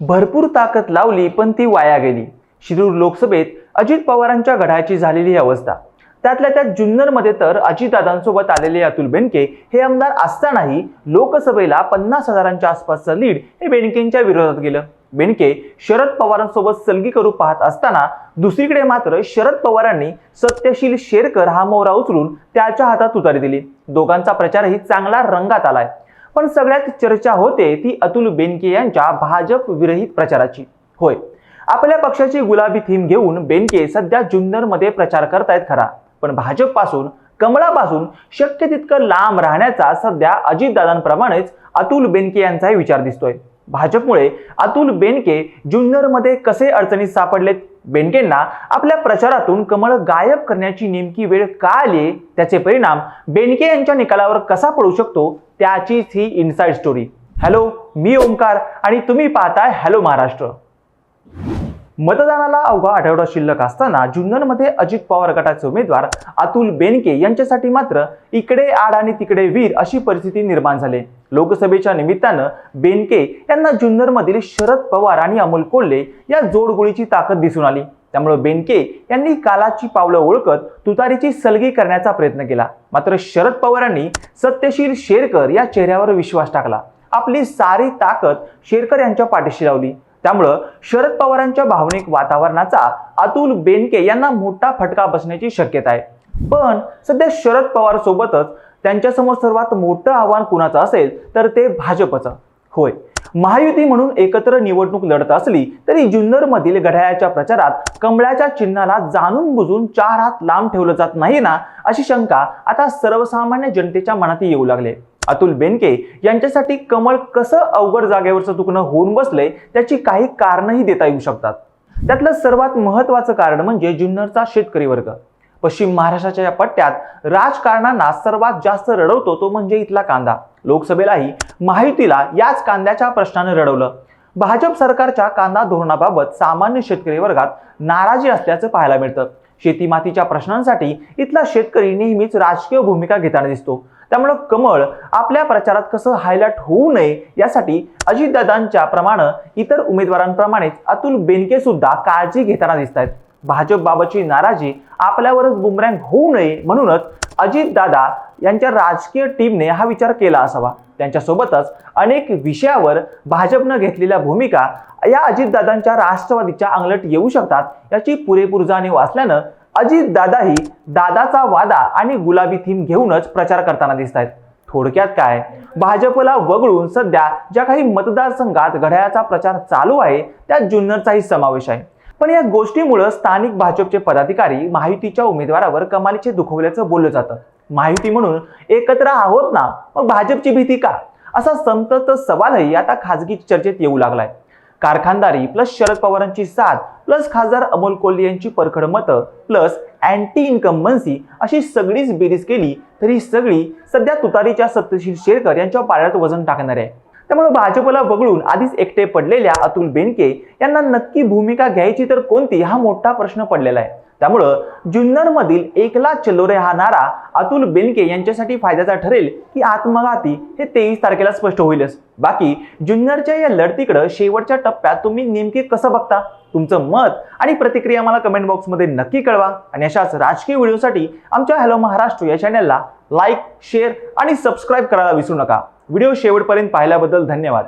भरपूर ताकद लावली पण ती वाया गेली. शिरूर लोकसभेत अजित पवारांच्या घडाची झालेली ही अवस्था. त्यातल्या त्यात जुन्नरमध्ये तर अजितदादांसोबत आलेले अतुल बेनके हे आमदार असतानाही लोकसभेला पन्नास हजारांच्या आसपासचं लीड हे बेनकेंच्या विरोधात गेलं. बेनके शरद पवारांसोबत सलगी करू पाहत असताना दुसरीकडे मात्र शरद पवारांनी सत्यशील शेरकर हा मोहरा उचलून त्याच्या हातात उतारी दिली. दोघांचा प्रचारही चांगला रंगात आलाय. पण सगळ्यात चर्चा होते ती अतुल बेनके यांच्या भाजप विरहित प्रचाराची. होय. आपल्या पक्षाची गुलाबी थीम घेऊन बेनके सध्या जुन्नरमध्ये प्रचार करतायत खरा. पण भाजपपासून कमळापासून शक्य तितकं लांब राहण्याचा सध्या अजितदादांप्रमाणेच अतुल बेनके यांचाही विचार दिसतोय. भाजपमुळे अतुल बेनके जुन्नरमध्ये कसे अडचणीत सापडलेत? बेनकेंना आपल्या प्रचारातून कमळ गायब करण्याची नेमकी वेळ का आली? त्याचे परिणाम बेनके यांच्या निकालावर कसा पडू शकतो? त्याचीच ही इनसाइड स्टोरी हॅलो मी ओंकार आणि तुम्ही पाहताय हॅलो महाराष्ट्र. मतदानाला अवघा आठवडा शिल्लक असताना जुन्नरमध्ये अजित पवार गटाचे उमेदवार अतुल बेनके यांच्यासाठी मात्र इकडे आड आणि तिकडे वीर अशी परिस्थिती निर्माण झाली. लोकसभेच्या निमित्तानं बेनके यांना जुन्नरमधील शरद पवार आणि अमोल कोल्हे या जोडगोळीची ताकद दिसून आली. त्यामुळे बेनके यांनी कालाची पावलं ओळखत तुतारीची सलगी करण्याचा प्रयत्न केला. मात्र शरद पवारांनी सत्यशील शेरकर या चेहऱ्यावर विश्वास टाकला. आपली सारी ताकद शेरकर यांच्या पाठीशी लावली. त्यामुळं शरद पवारांच्या भावनिक वातावरणाचा अतुल बेनके यांना मोठा फटका बसण्याची शक्यता आहे. पण सध्या शरद पवार सोबतच त्यांच्यासमोर सर्वात मोठं आव्हान कुणाचं असेल तर ते भाजपचं. होय. महायुती म्हणून एकत्र निवडणूक लढत असली तरी जुन्नरमधील घड्याळाच्या प्रचारात कमळाच्या चिन्हाला जाणून बुजून चार हात लांब ठेवलं जात नाही ना अशी शंका आता सर्वसामान्य जनतेच्या मनात येऊ लागले अतुल बेनके यांच्यासाठी कमळ कसं अवघड जागेवरचं दुखणं होऊन बसलंय त्याची काही कारणंही देता येऊ शकतात. त्यातलं सर्वात महत्वाचं कारण म्हणजे जुन्नरचा शेतकरी वर्ग. पश्चिम महाराष्ट्राच्या या पट्ट्यात राजकारणांना सर्वात जास्त रडवतो तो म्हणजे इथला कांदा. लोकसभेलाही महायुतीला याच कांद्याच्या प्रश्नाने रडवलं. भाजप सरकारच्या कांदा धोरणाबाबत सामान्य शेतकरी वर्गात नाराजी असल्याचं पाहायला मिळतं. शेती मातीच्या प्रश्नांसाठी इथला शेतकरी नेहमीच राजकीय भूमिका घेताना दिसतो. त्यामुळं कमळ आपल्या प्रचारात कसं हायलाइट होऊ नये यासाठी अजितदादांच्या प्रमाणे इतर उमेदवारांप्रमाणेच अतुल बेनके सुद्धा काळजी घेताना दिसत आहेत भाजपबाबतची नाराजी आपल्यावरच बुमरँग होऊ नये म्हणूनच अजितदादा यांच्या राजकीय टीमने हा विचार केला असावा. त्यांच्यासोबतच अनेक विषयावर भाजपनं घेतलेल्या भूमिका या अजितदादांच्या राष्ट्रवादीच्या अंगलट येऊ शकतात याची पुरेपूर जाणीव असल्यानं अजितदादाही दादाचा वादा आणि गुलाबी थीम घेऊनच प्रचार करताना दिसत आहेत थोडक्यात काय? भाजपला वगळून सध्या ज्या काही मतदारसंघात घड्याळाचा प्रचार चालू आहे त्यात जुन्नरचाही समावेश आहे. पण या गोष्टीमुळं स्थानिक भाजपचे पदाधिकारी महायुतीच्या उमेदवारावर कमालीचे दुखवल्याचं बोललं जातं. महायुती म्हणून एकत्र आहोत ना मग भाजपची भीती का? असा संतत सवालही आता खाजगी चर्चेत येऊ लागलाय. कारखानदारी प्लस शरद पवारांची साथ प्लस खासदार अमोल कोल्हे यांची परखड मतं प्लस अँटी इन्कम्बन्सी अशी सगळीच बेरीज केली तरी ही सगळी सध्या तुतारीच्या सत्यशील शेरकर यांच्या पाळ्यात वजन टाकणार आहे त्यामुळे भाजपला वगळून आधीच एकटे पडलेल्या अतुल बेनके यांना नक्की भूमिका घ्यायची तर कोणती? हा मोठा प्रश्न पडलेला आहे. त्यामुळं जुन्नरमधील एकला चलो रे हा नारा अतुल बेनके यांच्यासाठी फायद्याचा ठरेल की आत्मघाती हे तेवीस तारखेला स्पष्ट होईलच. बाकी जुन्नरच्या या लढतीकडं शेवटच्या टप्प्यात तुम्ही नेमके कसं बघता? तुमचं मत आणि प्रतिक्रिया मला कमेंट बॉक्समध्ये नक्की कळवा. आणि अशाच राजकीय व्हिडिओसाठी आमच्या हॅलो महाराष्ट्र या चॅनलला लाईक शेअर आणि सबस्क्राईब करायला विसरू नका. व्हिडिओ शेवटपर्यंत पाहिल्याबद्दल धन्यवाद.